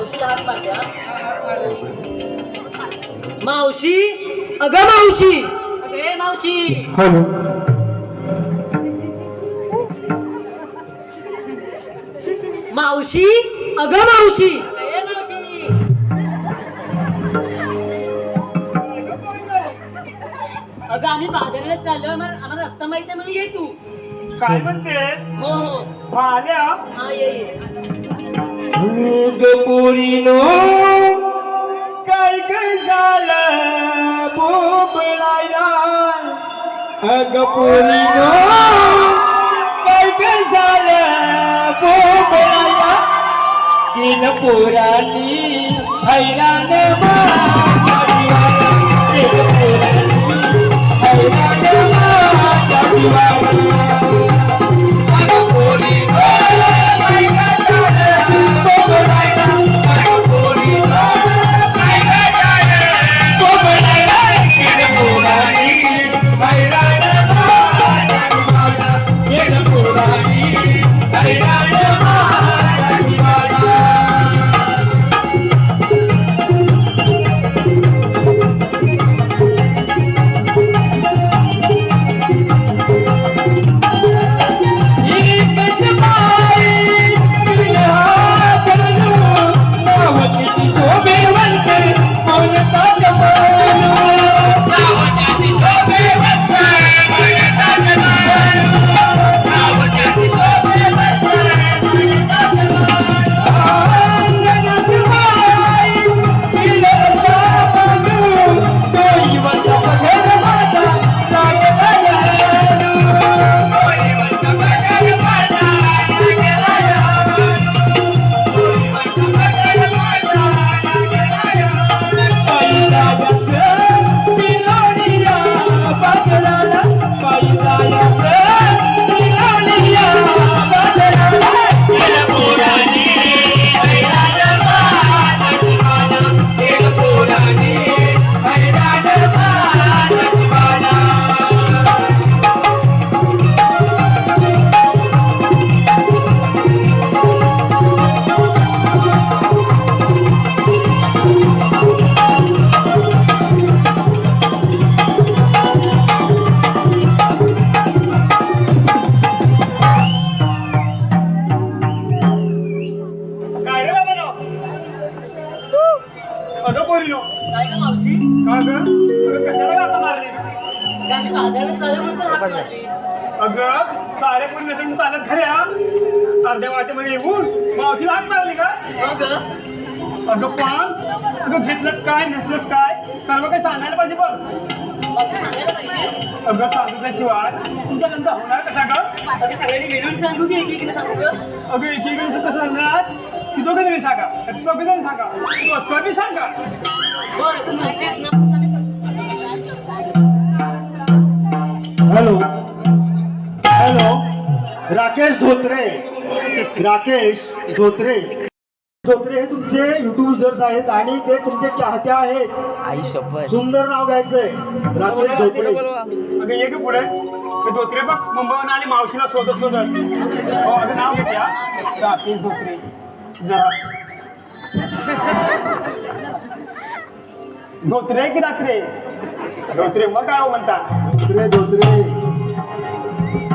मावशीला हात मारते. मावशी? अगं मावशी! अगे मावशी! हॅलो. मावशी? अगं मावशी! अगं आम्ही बाजाराला चाललो आम्हाला आम्हाला रस्ता माहिती आहे म्हणून ये तू. काय म्हणते? हो हो. आल्या हा ये ये. पोरीनो काय काय झालं? बोबलायला अग पोरीनो काय काय झालं बोबलायला तीन पोरांनी हैराण माझ्या तीन अगं घेतलं काय नसलं काय? सर्व काही सांगायला पाहिजे बघ. अगं सांगायला पाहिजे. अगं सांगितल्याशिवाय तुमचा धंदा होणार कसा गं? सगळ्यांनी मिळून सांगू की एकीकडे सांगू? अगं एकीकडे कसं सांगणार? की दोघं जणी सांगा. चौघे जण सांगा. तू असतो बी सांगा हॅलो. हॅलो. राकेश धोत्रे. राकेश धोत्रे. धोत्रे हे तुमचे युट्यूब युजर्स आहेत आणि ते तुमचे चाहते आहेत. सुंदर नाव घ्यायचंय. राकेश धोत्रे अगं ये ग पुढे. ते धोत्रे बघ मुंबईहून आली मावशीला शोधत शोधत. हो अगं नाव घेते हा राकेश धोत्रे जरा. धोत्रे की रात्रे? धोत्रे मग काय हो म्हणता? धोत्रे धोत्रे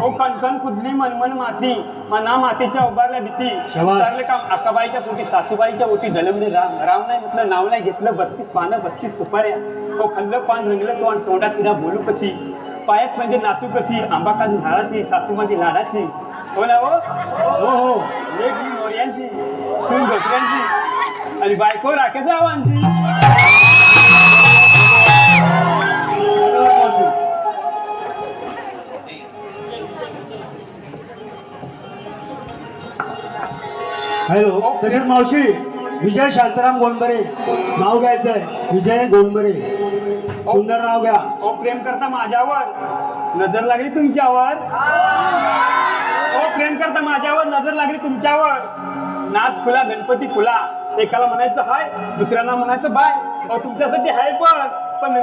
ओ कणकण कुदली मनमन माती. मना मातीच्या उभारल्या भीती. शाबास. उतारले काम. अक्काबाईच्या पोटी सासूबाईच्या पोटी जन्मले राम. राम नाही म्हटलं नाव नाही घेतलं बत्तीस पानं बत्तीस तुपाऱ्या. तो खाल्लं पान रंगलं तो आणि तोंडात तिला बोलू कशी? पायात म्हणजे नाचू कशी? आंबा काजू झाडाची सासू माझी लाडाची. हो ना हो? हो हो. लेक मी मोर्यांची सून धोत्र्यांची आणि बायको राकेश रावांची हॅलो तसेच मावशी विजय शांताराम गोंडबरे. नाव घ्यायचंय. विजय गोंडबरे. सुंदर नाव घ्या. ओ प्रेम करता माझ्यावर नजर लागली तुमच्यावर ओ प्रेम करता माझ्यावर नजर लागली तुमच्यावर नाथ खुला गणपती खुला. एकाला म्हणायचं हाय दुसऱ्याला म्हणायचं बाय. अहो तुमच्यासाठी हाय पण पण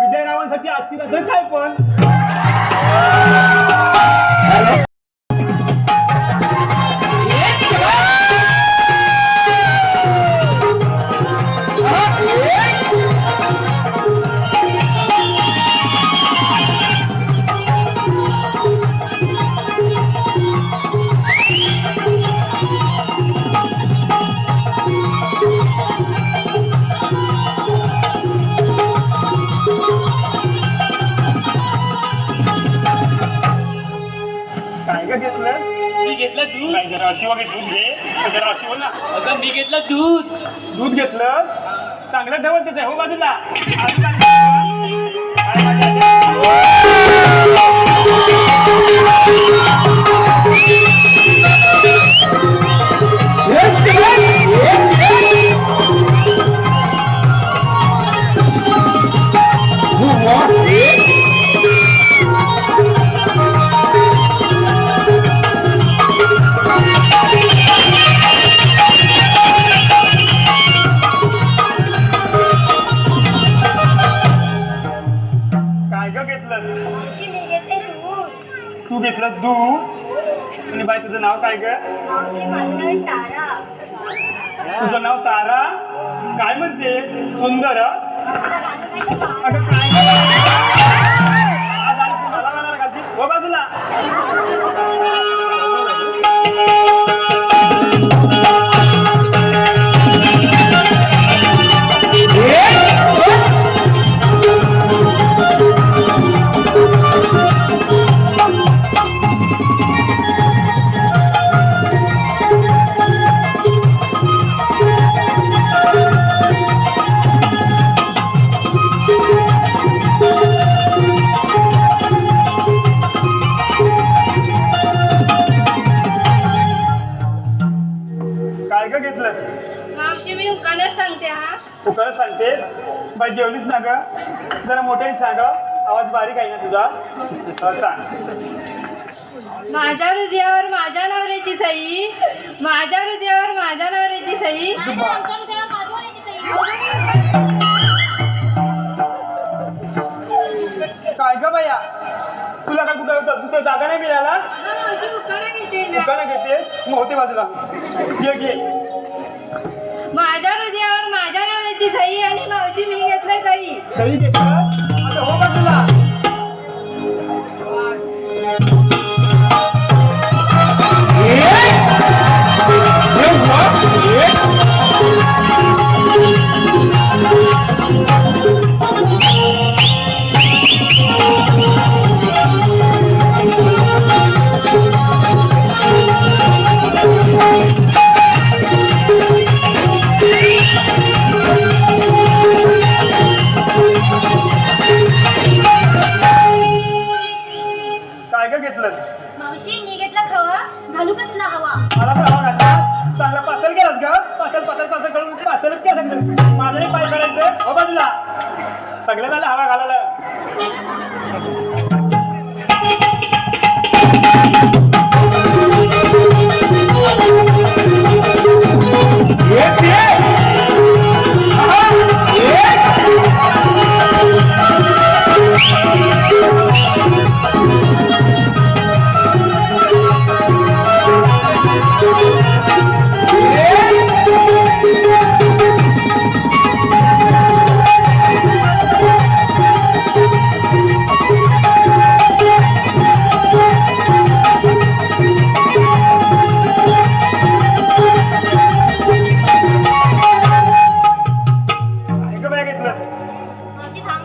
विजयरावांसाठी आजची नजर काय पण? मी घेतलं दूध. काय जरा अशी वगैरे दूध घे. जरा अशी ना. अगं मी घेतलं दूध. दूध घेतलं चांगलं ठेवत हो बाजूला. बाई जेवलीच ना ग? जरा मोठ्याने सांग आवाज बारीक आहे ना तुझा? सांग. माझ्या हृदयावर माझ्या नवऱ्याची सई. माझ्या हृदयावर माझ्या नवऱ्याची सई. काय ग बाया? तुला काय कुठं दुसरं जागा नाही मिळाला दुकानं घेते मग होते बाजूला. घे घे माझ्या आणि मावशी मी घेतलं सई काही घेतलं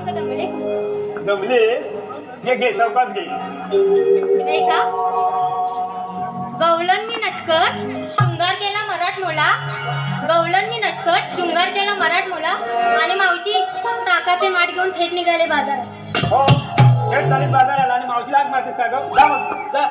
जमले हे घे चौकात घे. गवलन मी नटकट शृंगार केला मराठ मुला. गवलन मी नटकट शृंगार केला मराठ मुला. आणि मावशी ताकाचे माठ घेऊन थेट निघाले बाजारात. हो थेट झाले बाजाराला आणि मावशी लाग मारतेस का गं? मग,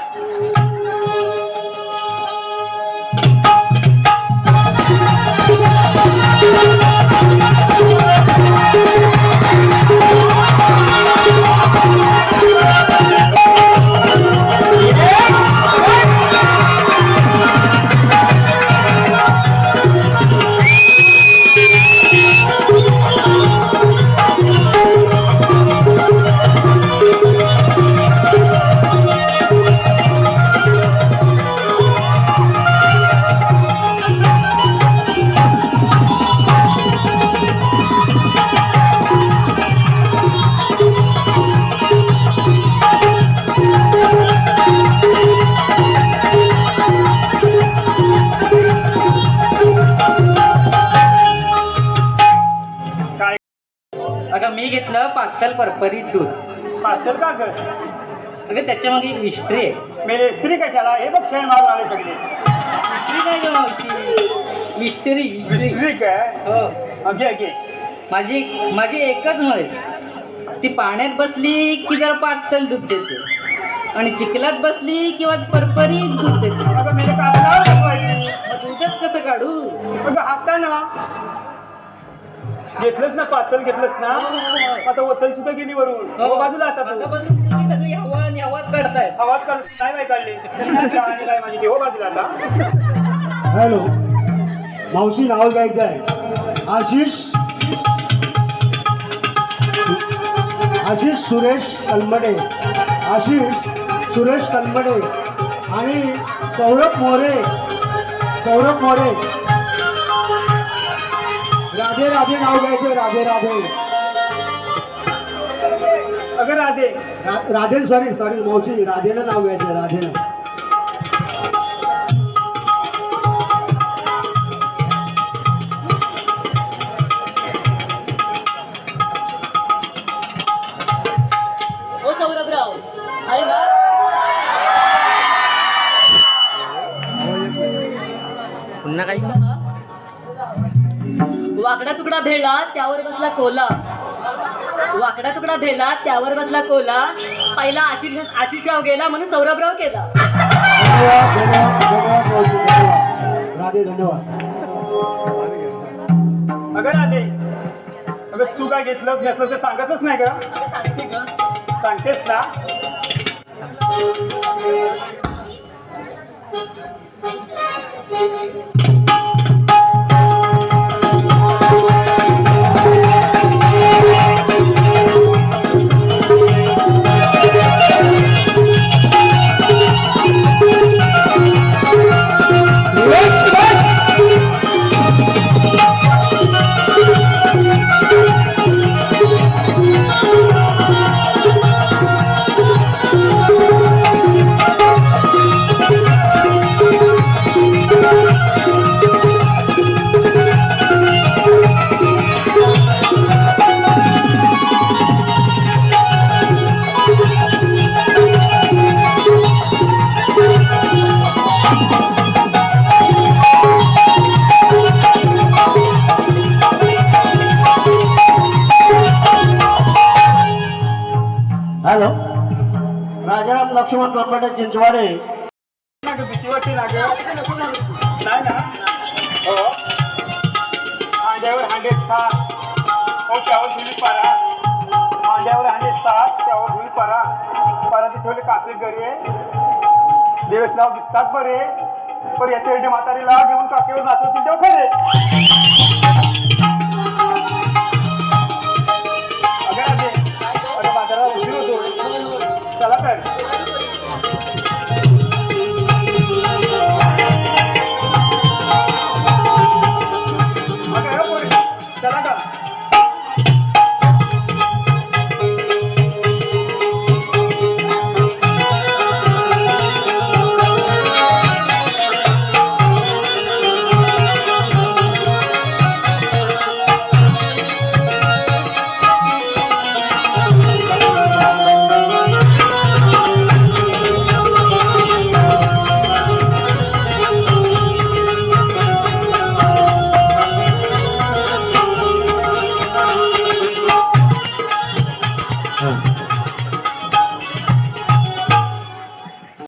मागे एक मिस्ट्री आहे मेरे स्त्री कशाला? हे बघ शेण मारून आले सगळे. मिस्ट्री काय गं मावशी? मिस्ट्री स्त्री काय? हो. घे घे माझी माझी एकच म्हैस. ती पाण्यात बसली की जरा पातळ दूध देते. आणि चिखलात बसली किंवा परपरीत दूध देते. अगं बसवायची. मग दूधच कसं काढू? अगं ना घेतलंच ना पातळ घेतलंच ना. आता वतल सुद्धा गेली वरून. हो. बाजूला आता आता तू बसून तुम्ही सगळी हवा आणि आवाज काढतायत आवाज काढ काय नाही काढली. आणि काय माझी हो बाजूला आता. हॅलो. मावशी नाव घ्यायचं आहे. आशिष. आशिष सुरेश कलमडे. आशिष सुरेश कलमडे. आणि सौरभ मोरे. सौरभ मोरे. राधे राधे नाव घ्यायचं राधे राधे. अगं राधे. रा- राधे सॉरी सॉरी मावशी राधेनं नाव घ्यायचं राधेनं. हो सौरभराव आहे ना? पुन्हा काही? वाकडा तुकडा भेला त्यावर बसला कोला. वाकडा तुकडा भेला त्यावर बसला कोला. पहिला आशिष आशिषराव गेला म्हणून सौरभराव केला. राधे धन्यवाद अगं राधे अगं तू काय घेतलं घेतलं ते सांगतच नाही का सांगतेस ना. सांगतेस you. Música hello Rajaram Laxman Kanpate Chinchwade ना गं, भीती वाटते नाही ना? हो. हांड्यावर हांडे सात. हो त्यावर धुली पारा. हांड्यावर हांडे सात त्यावर धुली पारा. पराती ठेवले कापले गरे देवेश लाव दिसतात बरे. पण याच्या म्हातारीला घेऊन काकेवर नाचवतील तेव्हा खरे. পাবেন